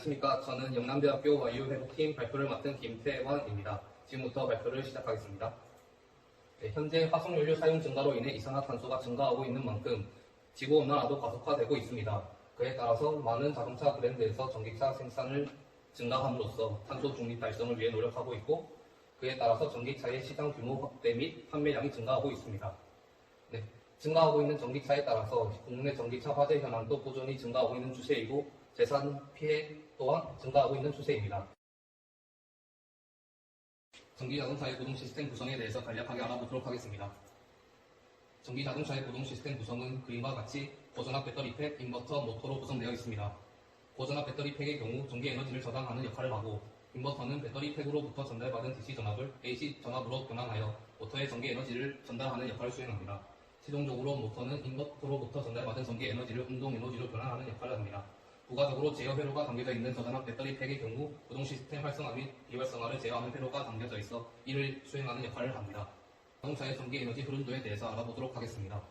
안녕하십니까. 저는 영남대학교 와이유회복팀 발표를 맡은 김태원입니다. 지금부터 발표를 시작하겠습니다. 네, 현재 화석연료 사용 증가로 인해 이산화탄소가 증가하고 있는 만큼 지구온난화도 가속화되고 있습니다. 그에 따라서 많은 자동차 브랜드에서 전기차 생산을 증가함으로써 탄소 중립 달성을 위해 노력하고 있고 그에 따라서 전기차의 시장 규모 확대 및 판매량이 증가하고 있습니다. 네, 증가하고 있는 전기차에 따라서 국내 전기차 화재 현황도 꾸준히 증가하고 있는 추세이고 재산 피해 또한 증가하고 있는 추세입니다. 전기자동차의 구동 시스템 구성에 대해서 간략하게 알아보도록 하겠습니다. 전기자동차의 구동 시스템 구성은 그림과 같이 고전압 배터리 팩, 인버터, 모터로 구성되어 있습니다. 고전압 배터리 팩의 경우 전기 에너지를 저장하는 역할을 하고 인버터는 배터리 팩으로부터 전달받은 DC 전압을 AC 전압으로 변환하여 모터에 전기 에너지를 전달하는 역할을 수행합니다. 최종적으로 모터는 인버터로부터 전달받은 전기 에너지를 운동 에너지로 변환하는 역할을 합니다. 부가적으로 제어 회로가 담겨져 있는 저전압 배터리 팩의 경우 구동 시스템 활성화 및 비활성화를 제어하는 회로가 담겨져 있어 이를 수행하는 역할을 합니다. 자동차의 전기 에너지 흐름도에 대해서 알아보도록 하겠습니다.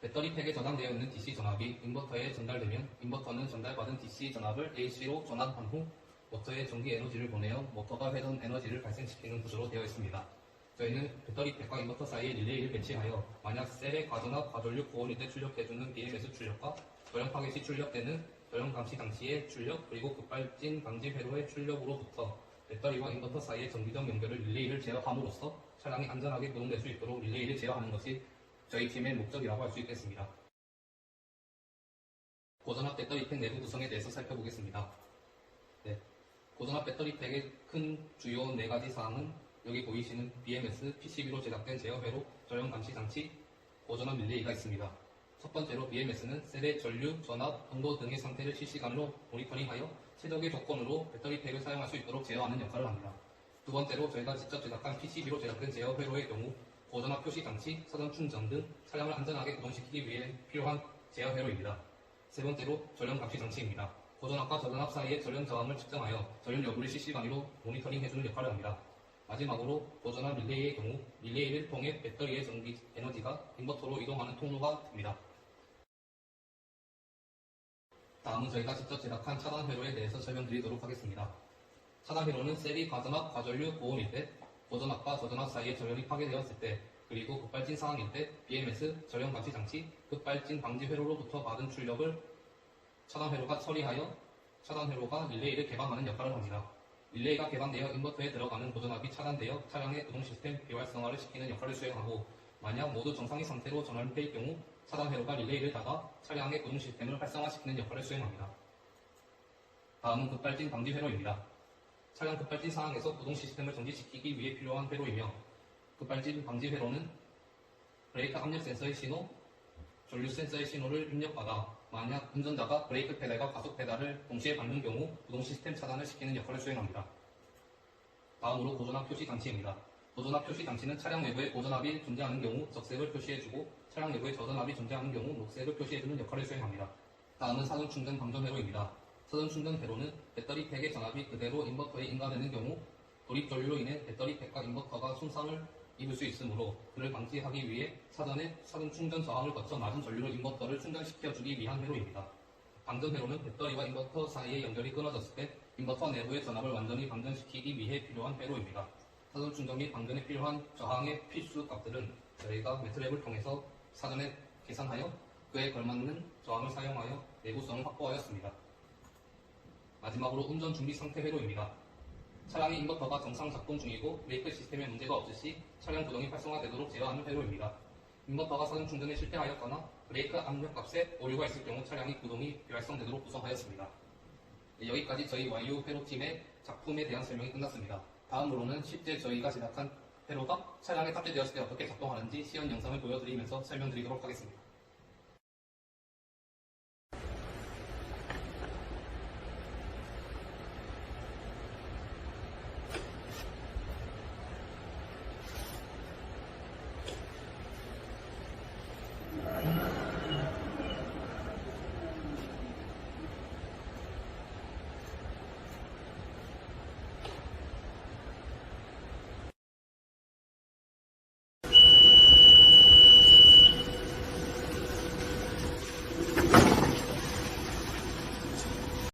배터리 팩에 저장되어 있는 DC 전압이 인버터에 전달되면 인버터는 전달받은 DC 전압을 AC로 전환한 후 모터에 전기 에너지를 보내어 모터가 회전 에너지를 발생시키는 구조로 되어 있습니다. 저희는 배터리 팩과 인버터 사이에 릴레이를 배치하여 만약 셀의 과전압, 과전류 고온일 때 출력해주는 BMS 출력과 저렴 파괴 시 출력되는 저형 감시 장치의 출력 그리고 급발진 방지 회로의 출력으로부터 배터리와 인버터 사이의 전기적 연결을 릴레이를 제어함으로써 차량이 안전하게 구동될 수 있도록 릴레이를 제어하는 것이 저희 팀의 목적이라고 할 수 있겠습니다. 고전압 배터리팩 내부 구성에 대해서 살펴보겠습니다. 네. 고전압 배터리팩의 큰 주요 네 가지 사항은 여기 보이시는 BMS, PCB로 제작된 제어 회로, 저형 감시 장치, 고전압 릴레이가 있습니다. 첫 번째로 BMS는 셀의 전류, 전압, 온도 등의 상태를 실시간으로 모니터링하여 최적의 조건으로 배터리팩을 사용할 수 있도록 제어하는 역할을 합니다. 두 번째로 저희가 직접 제작한 PCB로 제작된 제어 회로의 경우 고전압 표시 장치, 사전 충전 등 차량을 안전하게 구동시키기 위해 필요한 제어 회로입니다. 세 번째로 전력 감시 장치입니다. 고전압과 저전압 사이의 전력 저항을 측정하여 전력 여부를 실시간으로 모니터링해주는 역할을 합니다. 마지막으로 고전압 릴레이의 경우 릴레이를 통해 배터리의 전기 에너지가 인버터로 이동하는 통로가 됩니다. 다음은 저희가 직접 제작한 차단 회로에 대해서 설명드리도록 하겠습니다. 차단 회로는 셀이 과전압, 과전류, 고온일 때, 고전압과 저전압 사이에 전열이 파괴되었을 때, 그리고 급발진 상황일 때 BMS, 전력 감시 장치, 급발진 방지 회로로부터 받은 출력을 차단 회로가 처리하여 차단 회로가 릴레이를 개방하는 역할을 합니다. 릴레이가 개방되어 인버터에 들어가는 고전압이 차단되어 차량의 구동 시스템 비활성화를 시키는 역할을 수행하고 만약 모두 정상의 상태로 전환될 경우 차단 회로가 릴레이를 닫아 차량의 구동 시스템을 활성화시키는 역할을 수행합니다. 다음은 급발진 방지 회로입니다. 차량 급발진 상황에서 구동 시스템을 정지시키기 위해 필요한 회로이며 급발진 방지 회로는 브레이크 압력 센서의 신호, 전류 센서의 신호를 입력받아 만약 운전자가 브레이크 페달과 가속 페달을 동시에 밟는 경우 구동 시스템 차단을 시키는 역할을 수행합니다. 다음으로 고전압 표시 장치입니다. 고전압 표시 장치는 차량 내부에 고전압이 존재하는 경우 적색을 표시해주고 차량 내부에 저전압이 존재하는 경우 녹색을 표시해주는 역할을 수행합니다. 다음은 사전 충전 방전 회로입니다. 사전 충전 회로는 배터리 팩의 전압이 그대로 인버터에 인가되는 경우 돌입 전류로 인해 배터리 팩과 인버터가 손상을 입을 수 있으므로 그를 방지하기 위해 사전에 사전 충전 저항을 거쳐 낮은 전류로 인버터를 충전시켜주기 위한 회로입니다. 방전 회로는 배터리와 인버터 사이의 연결이 끊어졌을 때 인버터 내부의 전압을 완전히 방전시키기 위해 필요한 회로입니다. 사전 충전 및 방전에 필요한 저항의 필수 값들은 저희가 매트랩을 통해서 사전에 계산하여 그에 걸맞는 저항을 사용하여 내구성을 확보하였습니다. 마지막으로 운전 준비 상태 회로입니다. 차량의 인버터가 정상 작동 중이고 브레이크 시스템에 문제가 없을 시 차량 구동이 활성화되도록 제어하는 회로입니다. 인버터가 사전 충전에 실패하였거나 브레이크 압력 값에 오류가 있을 경우 차량이 구동이 비활성되도록 구성하였습니다. 네, 여기까지 저희 YU 회로팀의 작품에 대한 설명이 끝났습니다. 다음으로는 실제 저희가 제작한 회로가 차량에 탑재되었을 때 어떻게 작동하는지 시연 영상을 보여드리면서 설명드리도록 하겠습니다.